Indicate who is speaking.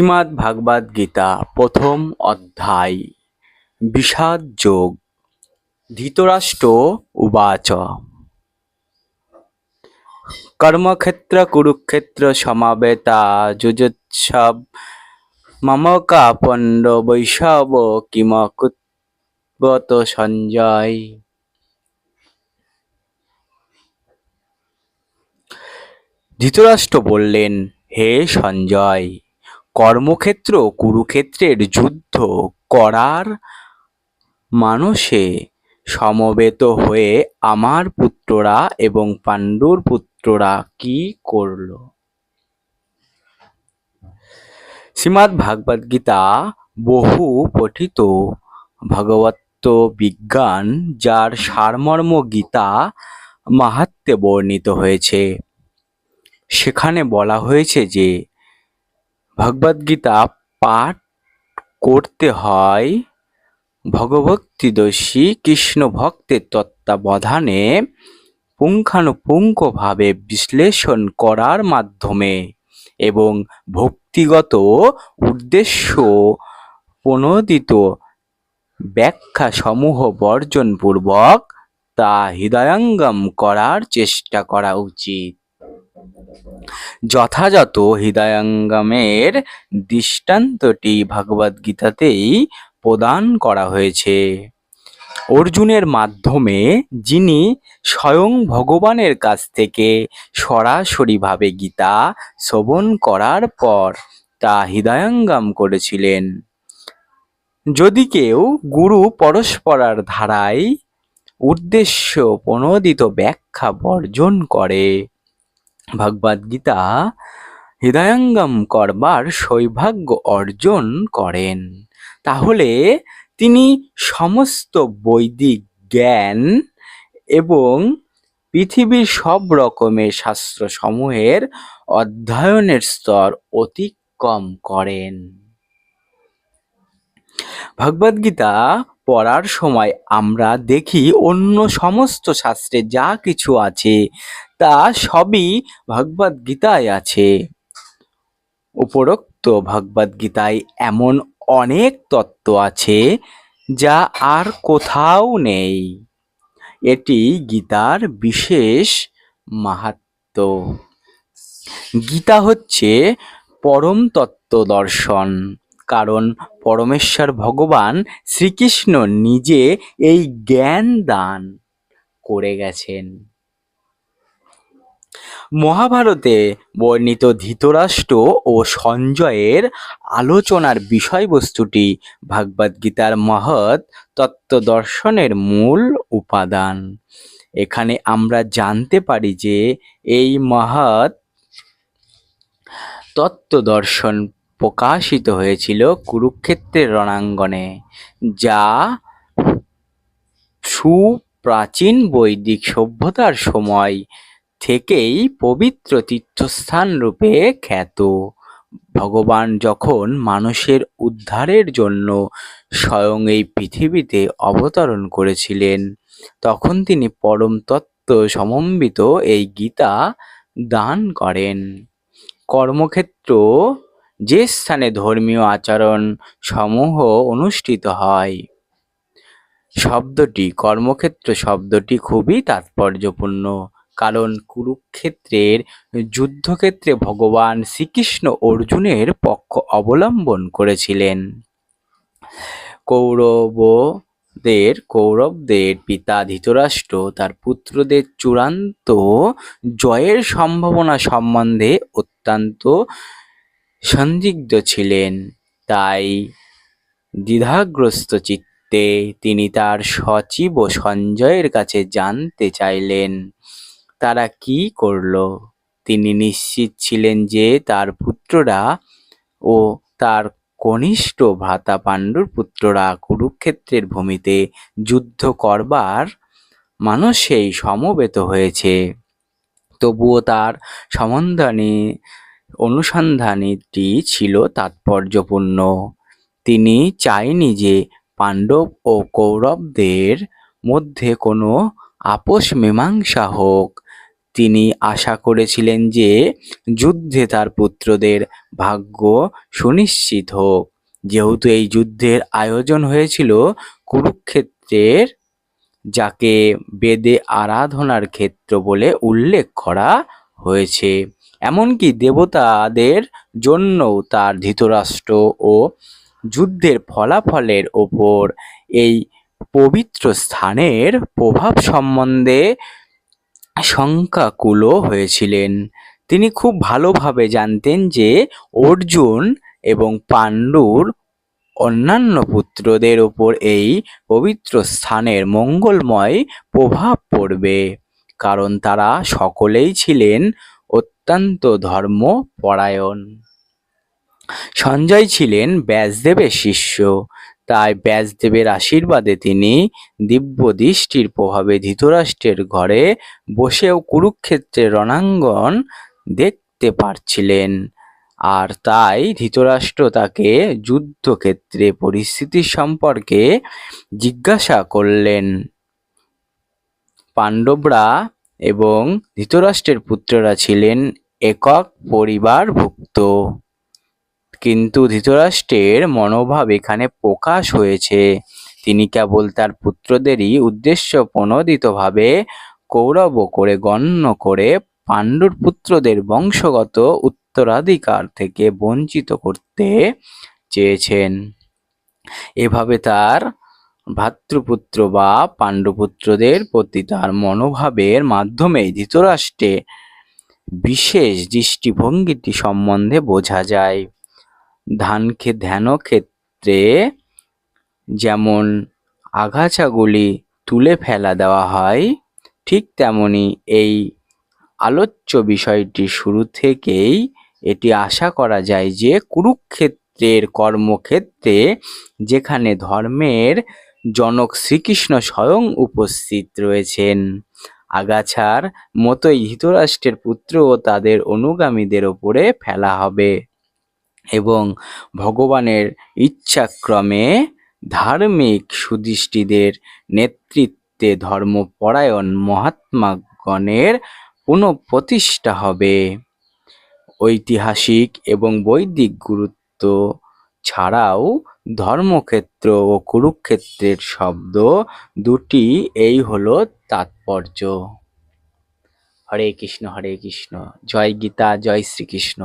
Speaker 1: শ্রীমদ্ ভাগবত গীতা প্রথম অধ্যায়, বিষাদ যোগ, ধৃতরাষ্ট্র উবাচ। কর্মক্ষেত্র, কুরুক্ষেত্র, সমাবেতা, যুজুৎসব, মম কাপণ্ড বৈষব, কিম কুতবত সঞ্জয়। ধৃতরাষ্ট্র বললেন, হে সঞ্জয় কর্মক্ষেত্র, কুরুক্ষেত্রের যুদ্ধ করার মানসে সমবেত হয়ে আমার পুত্ররা এবং পাণ্ডুর পুত্ররা কি করল? শ্রীমদ্ ভাগবত গীতা বহু পঠিত। ভগবত বিজ্ঞান, যার সারমর্ম গীতা মাহাত্মে বর্ণিত হয়েছে। সেখানে বলা হয়েছে যে ভগবদ্গীতা পাঠ করতে হয় ভগভক্তিদর্শী কৃষ্ণ ভক্তের তত্ত্বাবধানে পুঙ্খানুপুঙ্খভাবে বিশ্লেষণ করার মাধ্যমে এবং ভক্তিগত উদ্দেশ্য প্রণোদিত ব্যাখ্যা সমূহ বর্জনপূর্বক তা হৃদয়ঙ্গম করার চেষ্টা করা উচিত। যথাযথ হৃদয়ঙ্গমের দৃষ্টান্তটি ভগবদ্গীতাতেই প্রদান করা হয়েছে। অর্জুনের মাধ্যমে যিনি স্বয়ং ভগবানের কাছ থেকে সরাসরিভাবে গীতা শ্রবণ করার পর তা হৃদয়ঙ্গম করেছিলেন। যদি কেউ গুরু পরস্পরার ধারায় উদ্দেশ্য প্রণোদিত ব্যাখ্যা বর্জন করে ভগবদ্গীতা হৃদয়ঙ্গম করবার সৌভাগ্য অর্জন করেন। তাহলে তিনি সমস্ত বৈদিক জ্ঞান এবং পৃথিবীর সব রকমের শাস্ত্রসমূহের অধ্যয়নের স্তর অতিক্রম করেন। ভগবদ্গীতা পড়ার সময় আমরা দেখি অন্য সমস্ত শাস্ত্রে যা কিছু আছে তা সবই ভগবদ্গীতায় আছে। উপরোক্ত ভগবদ্গীতায় এমন অনেক তত্ত্ব আছে যা আর কোথাও নেই। এটি গীতার বিশেষ মাহাত্ম। গীতা হচ্ছে পরম তত্ত্ব দর্শন, কারণ পরমেশ্বর ভগবান শ্রীকৃষ্ণ নিজে এই জ্ঞান দান করে গেছেন। মহাভারতে বর্ণিত ধৃতরাষ্ট্র ও সঞ্জয়ের আলোচনার বিষয়বস্তুটি ভাগবদ্গীতার মহৎ তত্ত্বদর্শনের মূল উপাদান। এখানে আমরা জানতে পারি যে এই মহৎ তত্ত্বদর্শন প্রকাশিত হয়েছিল কুরুক্ষেত্রের রণাঙ্গনে, যা সুপ্রাচীন বৈদিক সভ্যতার সময় থেকেই পবিত্র তীর্থস্থান রূপে খ্যাত। ভগবান যখন মানুষের উদ্ধারের জন্য স্বয়ং এই পৃথিবীতে অবতরণ করেছিলেন, তখন তিনি পরম তত্ত্ব সমন্বিত এই গীতা দান করেন। কর্মক্ষেত্র, যে স্থানে ধর্মীয় আচরণ সমূহ অনুষ্ঠিত হয়, শব্দটি, কর্মক্ষেত্র শব্দটি খুবই তাৎপর্যপূর্ণ। কারণ কুরুক্ষেত্রের যুদ্ধক্ষেত্রে ভগবান শ্রীকৃষ্ণ অর্জুনের পক্ষ অবলম্বন করেছিলেন। কৌরবদের কৌরবদের পিতা ধৃতরাষ্ট্র, তার পুত্রদের চূড়ান্ত জয়ের সম্ভাবনা সম্বন্ধে অত্যন্ত সন্দিগ্ধ ছিলেন। তাই দ্বিধাগ্রস্ত চিত্তে তিনি তার সচিব ও সঞ্জয়ের কাছে জানতে চাইলেন। তারা কি করল? তিনি নিশ্চিত ছিলেন যে তার পুত্ররা ও তার কনিষ্ঠ ভ্রাতা পাণ্ডুর পুত্ররা কুরুক্ষেত্রের ভূমিতে যুদ্ধ করবার মানুষেই সমবেত হয়েছে। তবুও তার সম্বন্ধনে অনুসন্ধানীটি ছিল তাৎপর্যপূর্ণ। তিনি চায়নি যে পাণ্ডব ও কৌরবদের মধ্যে কোনো আপোষ মীমাংসা হোক। তিনি আশা করেছিলেন যে যুদ্ধে তার পুত্রদের ভাগ্য সুনিশ্চিত হোক। যেহেতু এই যুদ্ধের আয়োজন হয়েছিল কুরুক্ষেত্রের, যাকে বেদে আরাধনার ক্ষেত্র বলে উল্লেখ করা হয়েছে। এমনকি দেবতাদের জন্যও তার ধৃতরাষ্ট্র ও যুদ্ধের ফলাফলের ওপর এই পবিত্র স্থানের প্রভাব সম্বন্ধে শঙ্কাকুল হয়েছিলেন। তিনি খুব ভালোভাবে জানতেন যে অর্জুন এবং পাণ্ডুর অন্যান্য পুত্রদের ওপর এই পবিত্র স্থানের মঙ্গলময় প্রভাব পড়বে, কারণ তারা সকলেই ছিলেন অত্যন্ত ধর্মপরায়ণ। সঞ্জয় ছিলেন ব্যাসদেবের শিষ্য। তাই ব্যাসদেবের আশীর্বাদে তিনি দিব্য দৃষ্টির প্রভাবে ধৃতরাষ্ট্রের ঘরে বসেও কুরুক্ষেত্রের রণাঙ্গন দেখতে পারছিলেন। আর তাই ধৃতরাষ্ট্র তাকে যুদ্ধক্ষেত্রে পরিস্থিতি সম্পর্কে জিজ্ঞাসা করলেন। পাণ্ডবরা এবং ধৃতরাষ্ট্রের পুত্ররা ছিলেন একক পরিবারভুক্ত। কিন্তু ধৃতরাষ্ট্রের মনোভাব এখানে প্রকাশ হয়েছে। তিনি কেবল তার পুত্রদেরই উদ্দেশ্য প্রণোদিতভাবে কৌরব করে, গণ্য করে পাণ্ডুর পুত্রদের বংশগত উত্তরাধিকার থেকে বঞ্চিত করতে চেয়েছেন। এভাবে তার ভ্রাতৃপুত্র বা পাণ্ডুপুত্রদের প্রতি তার মনোভাবের মাধ্যমে ধৃতরাষ্ট্রে বিশেষ দৃষ্টিভঙ্গিটি সম্বন্ধে বোঝা যায়। ধানকে ধ্যান ক্ষেত্রে যেমন আগাছাগুলি তুলে ফেলা দেওয়া হয়, ঠিক তেমনি এই আলোচ্য বিষয়টি শুরু থেকেই এটি আশা করা যায় যে কুরুক্ষেত্রের কর্মক্ষেত্রে যেখানে ধর্মের জনক শ্রীকৃষ্ণ স্বয়ং উপস্থিত রয়েছেন, আগাছার মতোই ধৃতরাষ্ট্রের পুত্র ও তাদের অনুগামীদের ওপরে ফেলা হবে। এবং ভগবানের ইচ্ছাক্রমে ধার্মিক সুদৃষ্টিদের নেতৃত্বে ধর্মপরায়ণ মহাত্মাগণের পুনঃপ্রতিষ্ঠা হবে। ঐতিহাসিক এবং বৈদিক গুরুত্ব ছাড়াও ধর্মক্ষেত্র ও কুরুক্ষেত্রের শব্দ দুটি, এই হলো তাৎপর্য। হরে কৃষ্ণ হরে কৃষ্ণ। জয় গীতা, জয় শ্রীকৃষ্ণ।